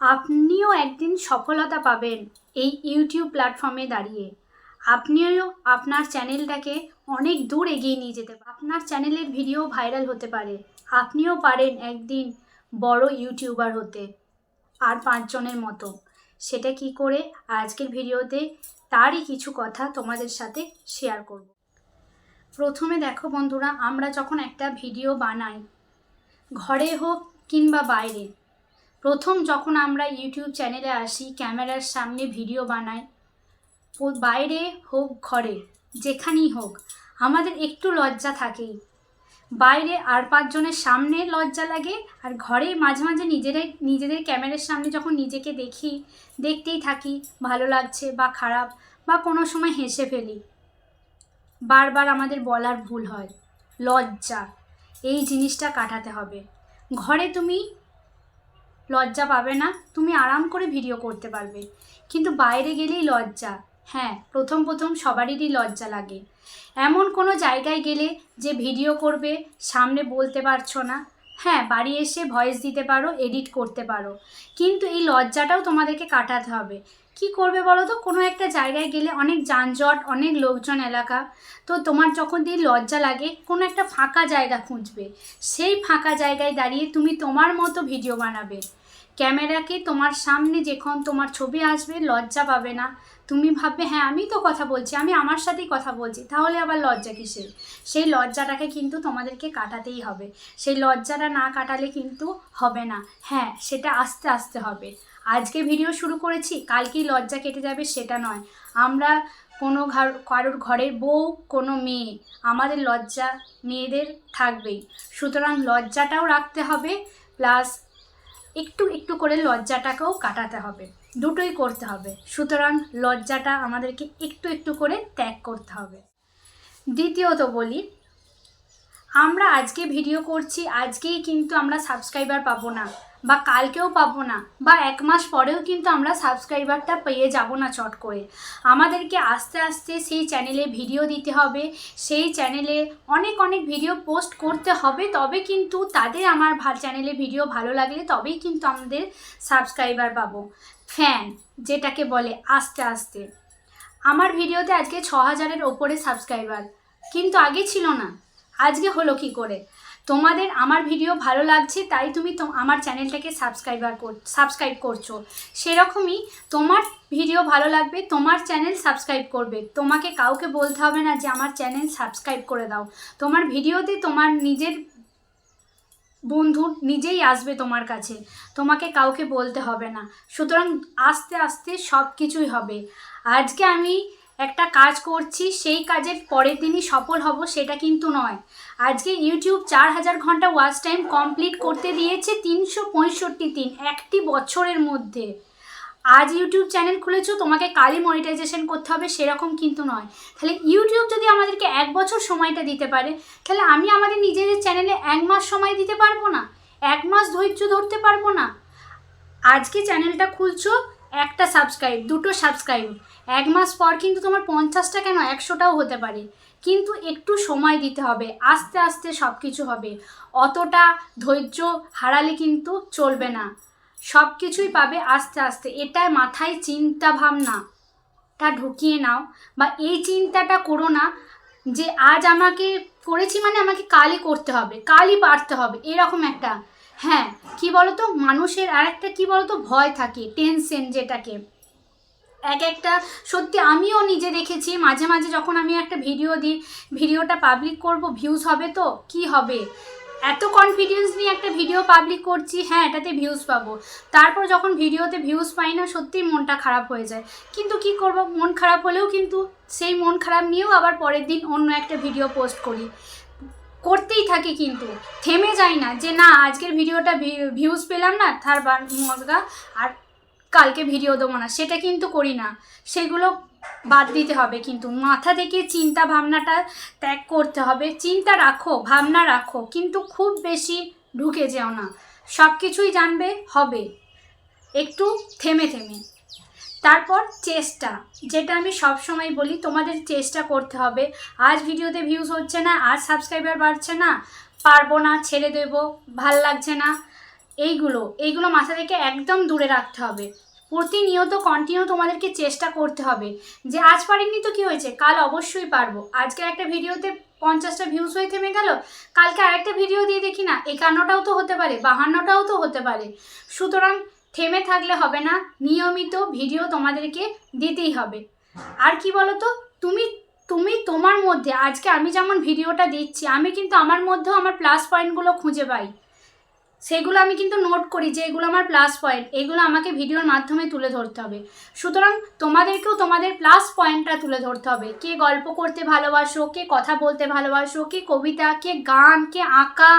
আপনিও একদিন সফলতা পাবেন এই ইউটিউব প্ল্যাটফর্মে দাঁড়িয়ে। আপনিও আপনার চ্যানেলটাকে অনেক দূর এগিয়ে নিয়ে যেতে পারেন। আপনার চ্যানেলের ভিডিও ভাইরাল হতে পারে। আপনিও পারেন একদিন বড় ইউটিউবার হতে আর পাঁচজনের মতো। সেটা কি করে? আজকের ভিডিওতে তারই কিছু কথা তোমাদের সাথে শেয়ার করব। প্রথমে দেখো বন্ধুরা, আমরা যখন একটা ভিডিও বানাই, ঘরে হোক কিংবা বাইরে প্রথম যখন আমরা ইউটিউব চ্যানেলে আসি, ক্যামেরার সামনে ভিডিও বানাই বাইরে হোক ঘরে, যেখানেই হোক, আমাদের একটু লজ্জা থাকেই। বাইরে আর পাঁচজনের সামনে লজ্জা লাগে, আর ঘরে মাঝে মাঝে নিজেরাই, নিজেদের ক্যামেরার সামনে যখন নিজেকে দেখি, দেখতেই থাকি, ভালো লাগছে বা খারাপ, বা কোনো সময় হেসে ফেলি। বারবার আমাদের বলার ভুল হয়, লজ্জা, এই জিনিসটা কাটাতে হবে। ঘরে তুমি লজ্জা পাবে না, তুমি আরাম করে ভিডিও করতে পারবে। কিন্তু বাইরে গেলেই লজ্জা। হ্যাঁ প্রথম প্রথম সবারই লজ্জা লাগে। এমন কোনো জায়গায় গেলে যে ভিডিও করবে, সামনে বলতে পারছ না। হ্যাঁ বাড়ি এসে ভয়েস দিতে পারো এডিট করতে পারো। কিন্তু এই লজ্জাটাও তোমাদেরকে কাটাতে হবে। কি করবে বলো তো? কোনো একটা জায়গায় গেলে অনেক যানজট, অনেক লোকজন এলাকা। তো তোমার যখন দিয়ে লজ্জা লাগে, কোনো একটা ফাঁকা জায়গা খুঁজবে। সেই ফাঁকা জায়গায় দাঁড়িয়ে তুমি তোমার মতো ভিডিও বানাবে। ক্যামেরাকে তোমার সামনে যখন তোমার ছবি আসবে, লজ্জা পাবে না? তুমি ভাববে হ্যাঁ আমি তো কথা বলছি, আমি আমার সাথেই কথা বলছি। তাহলে আবার লজ্জা কিসের? সেই লজ্জাটাকে কিন্তু তোমাদেরকে কাটাতেই হবে। সেই লজ্জাটা না কাটালে কিন্তু হবে না। হ্যাঁ সেটা আস্তে আস্তে হবে। আজকে ভিডিও শুরু করেছি, কালকেই লজ্জা কেটে যাবে, সেটা নয়। আমরা কোনো কারোর ঘরের বউ, কোনো মেয়ে, আমাদের লজ্জা মেয়েদের থাকবেই। সুতরাং লজ্জাটাও রাখতে হবে, প্লাস একটু একটু করে লজ্জাটাকেও কাটাতে হবে। দুটোই করতে হবে। সুতরাং লজ্জাটা আমাদেরকে একটু একটু করে ত্যাগ করতে হবে। দ্বিতীয়ত বলি, আমরা আজকে ভিডিও করছি, আজকেই কিন্তু আমরা সাবস্ক্রাইবার পাবো না। বা কালকেও পাবো না, বা এক মাস পরেও কিন্তু আমরা সাবস্ক্রাইবারটা পেয়ে যাব না চট করে। আমাদেরকে আস্তে আস্তে সেই চ্যানেলে ভিডিও দিতে হবে, সেই চ্যানেলে অনেক অনেক ভিডিও পোস্ট করতে হবে, তবে কিন্তু তাদের আমার চ্যানেলে ভিডিও ভালো লাগলে তবেই কিন্তু আমাদের সাবস্ক্রাইবার পাবো। ফ্যান যেটাকে বলে আস্তে আস্তে। আমার ভিডিওতে আজকে ছ হাজারের ওপরে সাবস্ক্রাইবার কিন্তু আগে ছিল না। আজকে হলো কি করে? তোমাদের আমার ভিডিও ভালো লাগছে, তাই তুমি আমার চ্যানেলটাকে সাবস্ক্রাইবার কর সাবস্ক্রাইব করছ। সেরকমই তোমার ভিডিও ভালো লাগবে, তোমার চ্যানেল সাবস্ক্রাইব করবে। তোমাকে কাউকে বলতে হবে না যে আমার চ্যানেল সাবস্ক্রাইব করে দাও। তোমার ভিডিওতে তোমার নিজের বন্ধু নিজেই আসবে তোমার কাছে। তোমাকে কাউকে বলতে হবে না। সুতরাং আস্তে আস্তে সব কিছুই হবে। আজকে আমি একটা কাজ করছি, সেই কাজের পরের দিনই সফল হব সেটা কিন্তু নয়। আজকে ইউটিউব চার হাজার ঘণ্টা ওয়াচ টাইম কমপ্লিট করতে দিয়েছে তিনশো পঁয়ষট্টি দিন, একটি বছরের মধ্যে। আজ ইউটিউব চ্যানেল খুলেছো, তোমাকে কালই মনিটাইজেশন করতে হবে, সেরকম কিন্তু নয়। তাহলে ইউটিউব যদি আমাদেরকে এক বছর সময়টা দিতে পারে, তাহলে আমি আমাদের নিজেদের চ্যানেলে এক মাস সময় দিতে পারব না? এক মাস ধৈর্য ধরতে পারব না? আজকে চ্যানেলটা খুলছো একটা সাবস্ক্রাইব দুটো সাবস্ক্রাইব এক মাস পর কিন্তু তোমার পঞ্চাশটা কেন একশোটাও হতে পারে। কিন্তু একটু সময় দিতে হবে, আস্তে আস্তে সব কিছু হবে। অতটা ধৈর্য হারালে কিন্তু চলবে না। সব কিছুই পাবে আস্তে আস্তে এটা মাথায় চিন্তা ভাবনা। টা ঢুকিয়ে নাও, বা এই চিন্তাটা করো না যে আজ আমাকে করেছি মানে আমাকে কালই করতে হবে, কালই পারতে হবে, এরকম একটা হ্যাঁ কি বলতো? মানুষের আর একটা কী বলতো? ভয় থাকে টেনশন যেটাকে। এক একটা, সত্যি আমিও নিজে দেখেছি, মাঝে মাঝে যখন আমি একটা ভিডিও দিই ভিডিওটা পাবলিক করব ভিউজ হবে তো? কি হবে? এত কনফিডেন্স নিয়ে একটা ভিডিও পাবলিক করছি হ্যাঁ এটাতে ভিউজ পাবো। তারপর যখন ভিডিওতে ভিউজ পাই না সত্যিই মনটা খারাপ হয়ে যায়। কিন্তু কি করব? মন খারাপ হলেও কিন্তু সেই মন খারাপ নিয়েও আবার পরের দিন অন্য একটা ভিডিও পোস্ট করি। করতেই থাকি কিন্তু। থেমে যাই না যে না, আজকের ভিডিওটা ভিউজ পেলাম না, তার মজগা আর কালকে ভিডিও দেবো না, সেটা কিন্তু করি না। সেগুলো বাদ দিতে হবে কিন্তু। মাথা থেকে চিন্তা ভাবনাটা ত্যাগ করতে হবে। চিন্তা রাখো, ভাবনা রাখো, কিন্তু খুব বেশি ঢুকে যেও না। সব কিছুই জানবে, হবে। একটু থেমে থেমে। তারপর চেষ্টা, যেটা আমি সব সময় বলি, তোমাদের চেষ্টা করতে হবে। আজ ভিডিওতে ভিউজ হচ্ছে না আজ সাবস্ক্রাইবার বাড়ছে না, পারব না, ছেড়ে দেবো, ভালো লাগছে না, এইগুলো এইগুলো মাথা থেকে একদম দূরে রাখতে হবে। প্রতিনিয়ত কন্টিনিউ তোমাদেরকে চেষ্টা করতে হবে। যে আজ পারিনি তো কি হয়েছে? কাল অবশ্যই পারব। আজকের একটা ভিডিওতে পঞ্চাশটা ভিউজ হয়ে থেমে গেল, কালকে আরেকটা ভিডিও দিয়ে দেখি না, একান্নটাও তো হতে পারে, বাহান্নটাও তো হতে পারে। সুতরাং থেমে থাকলে হবে না। নিয়মিত ভিডিও তোমাদেরকে দিতেই হবে। আর কি বলো তো তুমি তুমি তোমার মধ্যে, আজকে আমি যেমন ভিডিওটা দিচ্ছি, আমি কিন্তু আমার মধ্যেও আমার প্লাস পয়েন্টগুলো খুঁজে পাই। সেগুলো আমি কিন্তু নোট করি যে এগুলো আমার প্লাস পয়েন্ট এগুলো আমাকে ভিডিওর মাধ্যমে তুলে ধরতে হবে। সুতরাং তোমাদেরকেও তোমাদের প্লাস পয়েন্টটা তুলে ধরতে হবে। কে গল্প করতে ভালোবাসো, কে কথা বলতে ভালোবাসো, কে কবিতা, কে গান, কে আঁকা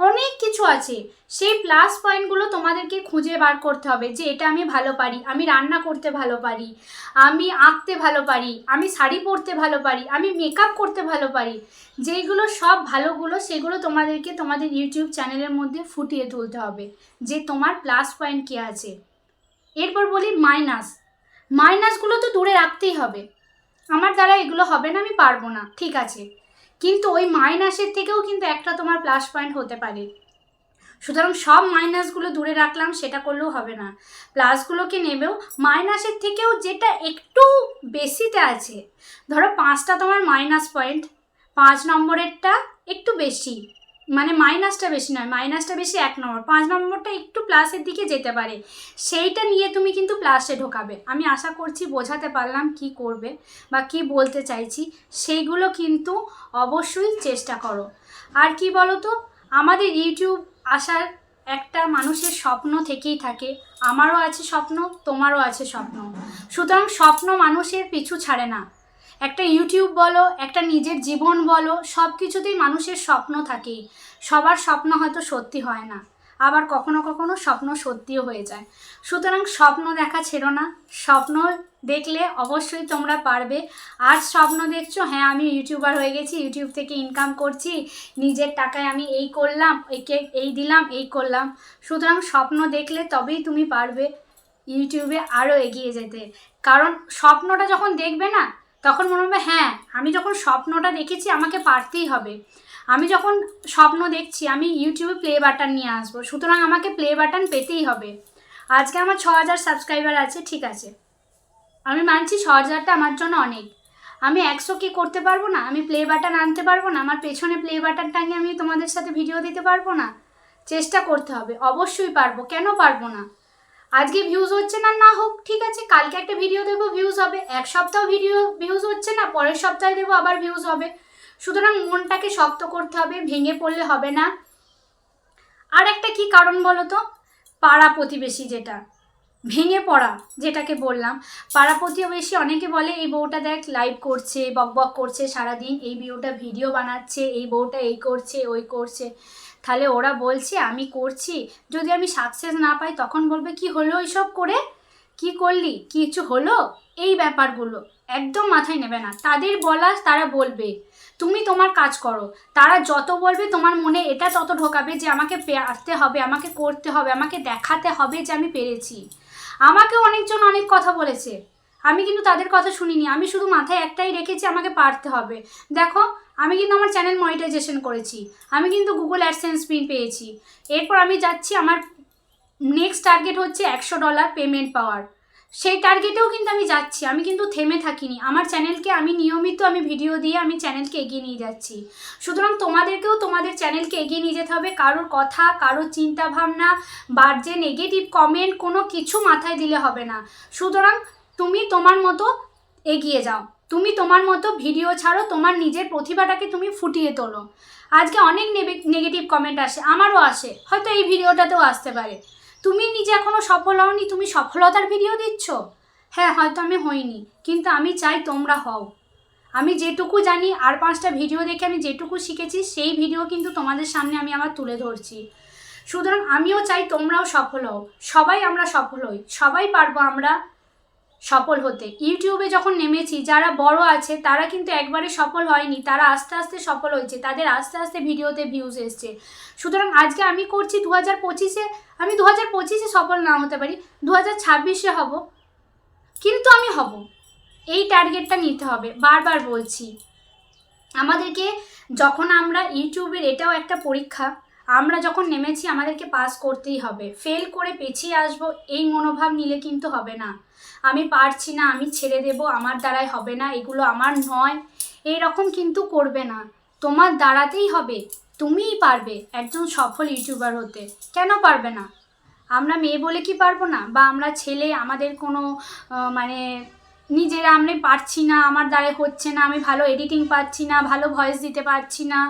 অনেক কিছু আছে। সেই প্লাস পয়েন্টগুলো তোমাদেরকে খুঁজে বার করতে হবে যে এটা আমি ভালো পারি, আমি রান্না করতে ভালো পারি, আমি আঁকতে ভালো পারি, আমি শাড়ি পরতে ভালো পারি, আমি মেকআপ করতে ভালো পারি। যেইগুলো সব ভালোগুলো সেগুলো তোমাদেরকে তোমাদের ইউটিউব চ্যানেলের মধ্যে ফুটিয়ে তুলতে হবে যে তোমার প্লাস পয়েন্ট কী আছে। এরপর বলি মাইনাস মাইনাসগুলো তো দূরে রাখতেই হবে। আমার দ্বারা এগুলো হবে না, আমি পারব না। ঠিক আছে। কিন্তু ওই মাইনাসের থেকেও কিন্তু একটা তোমার প্লাস পয়েন্ট হতে পারে। সুতরাং সব মাইনাসগুলো দূরে রাখলাম, সেটা করলেও হবে না। প্লাসগুলোকে নেবেও, মাইনাসের থেকেও যেটা একটু বেশিতে আছে। ধরো পাঁচটা তোমার মাইনাস পয়েন্ট পাঁচ নম্বরেরটা একটু বেশি। মানে মাইনাসটা বেশি নয়, মাইনাসটা বেশি এক নম্বর। পাঁচ নম্বরটা একটু প্লাসের দিকে যেতে পারে। সেইটা নিয়ে তুমি কিন্তু প্লাসে ঢোকাবে। আমি আশা করছি বোঝাতে পারলাম কি করবে বা কি বলতে চাইছি, সেইগুলো কিন্তু অবশ্যই চেষ্টা করো। আর কি বলো তো আমাদের ইউটিউব আসার একটা মানুষের স্বপ্ন থেকেই থাকে। আমারও আছে স্বপ্ন, তোমারও আছে স্বপ্ন। সুতরাং স্বপ্ন মানুষের পিছু ছাড়ে না। একটা ইউটিউব বলো, একটা নিজের জীবন বলো সব কিছুতেই মানুষের স্বপ্ন থাকেই সবার স্বপ্ন হয়তো সত্যি হয় না, আবার কখনো কখনো স্বপ্ন সত্যিও হয়ে যায়। সুতরাং স্বপ্ন দেখা ছেড়ো না, স্বপ্ন দেখলে অবশ্যই তোমরা পারবে। আর স্বপ্ন দেখছ হ্যাঁ আমি ইউটিউবার হয়ে গেছি ইউটিউব থেকে ইনকাম করছি, নিজের টাকায় আমি এই করলাম, একে এই দিলাম, এই করলাম। সুতরাং স্বপ্ন দেখলে তবেই তুমি পারবে ইউটিউবে আরও এগিয়ে যেতে। কারণ স্বপ্নটা যখন দেখবে না তখন মনে হবে হ্যাঁ আমি যখন স্বপ্নটা দেখেছি, আমাকে পারতেই হবে। আমি যখন স্বপ্ন দেখছি, আমি ইউটিউবে প্লে বাটন নিয়ে আসব। সুতরাং আমাকে প্লে বাটন পেতেই হবে। আজকে আমার ছ হাজার সাবস্ক্রাইবার আছে, ঠিক আছে। আমি মানছি ছ হাজারটা আমার জন্য অনেক। আমি একশো কি করতে পারব না? আমি প্লে বাটন আনতে পারব না? আমার পেছনে প্লে বাটন টাঙিয়ে আমি তোমাদের সাথে ভিডিও দিতে পারব না? চেষ্টা করতে হবে। অবশ্যই পারব। কেন পারব না? আজকে ভিউজ হচ্ছে না না হোক, ঠিক আছে, কালকে একটা ভিডিও দেবো ভিউজ হবে। এক সপ্তাহ ভিডিও ভিউজ হচ্ছে না, পরের সপ্তাহে দেবো, আবার ভিউজ হবে। সুতরাং মনটাকে শক্ত করতে হবে, ভেঙে পড়লে হবে না। আর একটা কি কারণ বলো তো? পাড়া প্রতিবেশী যেটা। ভেঙে পড়া, যেটাকে বললাম। পাড়া প্রতিবেশী অনেকে বলে, এই বউটা দেখ লাইভ করছে, বক বক করছে সারাদিন, এই বউটা ভিডিও বানাচ্ছে, এই বউটা এই করছে, ওই করছে। তাহলে ওরা বলছে, আমি করছি। যদি আমি সাকসেস না পাই, তখন বলবে, কি হলো এইসব করে? কি করলি? কিছু হলো? এই ব্যাপারগুলো একদম মাথায় নেবে না। তাদের বলা, তারা বলবে, তুমি তোমার কাজ করো। তারা যত বলবে, তোমার মনে এটা তত ঢোকাবে যে, আমাকে আসতে হবে, আমাকে করতে হবে, আমাকে দেখাতে হবে যে আমি পেরেছি। আমাকেও অনেকজন অনেক কথা বলেছে। আমি কিন্তু তাদের কথা শুনিনি। আমি শুধু মাথায় একটাই রেখেছি, আমাকে পারতে হবে। দেখো আমি কিন্তু আমার চ্যানেল মনিটাইজেশন করেছি। আমি কিন্তু গুগল অ্যাডসেন্স পিন পেয়েছি। এরপর আমি যাচ্ছি, আমার নেক্সট টার্গেট হচ্ছে একশো ডলার পেমেন্ট পাওয়ার সেই টার্গেটেও কিন্তু আমি যাচ্ছি, আমি কিন্তু থেমে থাকিনি। আমার চ্যানেলকে আমি নিয়মিত আমি ভিডিও দিয়ে আমি চ্যানেলকে এগিয়ে নিয়ে যাচ্ছি। সুতরাং তোমাদেরকেও তোমাদের চ্যানেলকে এগিয়ে নিয়ে যেতে হবে। কারোর কথা, কারোর চিন্তাভাবনা বা যে নেগেটিভ কমেন্ট কোনো কিছু মাথায় দিলে হবে না। সুতরাং তুমি তোমার মতো এগিয়ে যাও। তুমি তোমার মতো ভিডিও ছাড়ো, তোমার নিজের প্রতিভাটাকে তুমি ফুটিয়ে তোলো। আজকে অনেক নেগেটিভ কমেন্ট আসে, আমারও আসে, হয়তো এই ভিডিওটাতেও আসতে পারে। তুমি নিজে এখনও সফল হওনি, তুমি সফলতার ভিডিও দিচ্ছ? হ্যাঁ হয়তো আমি হইনি, কিন্তু আমি চাই তোমরা হও। আমি যেটুকু জানি, আর পাঁচটা ভিডিও দেখে আমি যেটুকু শিখেছি, সেই ভিডিও কিন্তু তোমাদের সামনে আমি আবার তুলে ধরছি। সুতরাং আমিও চাই তোমরাও সফল হও। সবাই আমরা সফল হই, সবাই পারব আমরা সফল হতে। ইউটিউবে যখন নেমেছি, যারা বড় আছে, তারা কিন্তু একবারে সফল হয়নি। তারা আস্তে আস্তে সফল হয়েছে। তাদের আস্তে আস্তে ভিডিওতে ভিউজ এসছে। সুতরাং আজকে আমি করছি দু হাজার পঁচিশে, আমি দু হাজার পঁচিশে সফল না হতে পারি দু হাজার ছাব্বিশে হব। কিন্তু আমি হব। এই টার্গেটটা নিতে হবে। বারবার বলছি। আমাদেরকে যখন আমরা ইউটিউবের এটাও একটা পরীক্ষা আমরা যখন নেমেছি, আমাদেরকে পাস করতেই হবে। ফেল করে পেছিয়ে আসব, এই মনোভাব নিলে কিন্তু হবে না। আমি পারছি না, আমি ছেড়ে দেব, আমার দ্বারাই হবে না, এগুলো আমার নয়। এই রকম কিন্তু করবে না। তোমার দাঁড়াতেই হবে, তুমিই পারবে একজন সফল ইউটিউবার হতে। কেন পারবে না? আমরা মেয়ে বলে কি পারব না? বা আমরা ছেলে, আমাদের কোনো মানে নিজেরা আমি পারছি না, আমার দ্বারা হচ্ছে না, আমি ভালো এডিটিং পাচ্ছি না, ভালো ভয়েস দিতে পারছি না।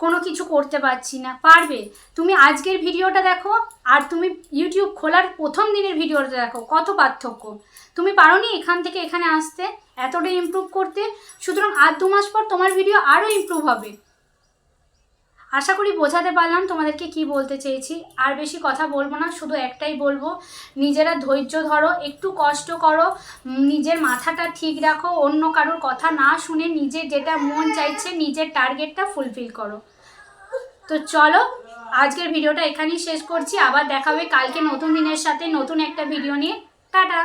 কোনো কিছু করতে পারছি না। পারবে? তুমি আজকের ভিডিওটা দেখো, আর তুমি ইউটিউব খোলার প্রথম দিনের ভিডিওটা দেখো, কত পার্থক্য। তুমি পারোনি এখান থেকে এখানে আসতে এতটাই ইমপ্রুভ করতে, সুতরাং আর দু মাস পর তোমার ভিডিও আরও ইমপ্রুভ হবে। আশা করি বোঝাতে পারলাম তোমাদেরকে কি বলতে চেয়েছি। আর বেশি কথা বলব না, শুধু একটাই বলব, নিজেরা ধৈর্য ধরো, একটু কষ্ট করো, নিজের মাথাটা ঠিক রাখো, অন্য কারোর কথা না শুনে নিজের যেটা মন চাইছে, নিজের টার্গেটটা ফুলফিল করো। তো চলো, আজকের ভিডিওটা এখানেই শেষ করছি, আবার দেখাবে কালকে নতুন দিনের সাথে নতুন একটা ভিডিও নিয়ে। টাটা!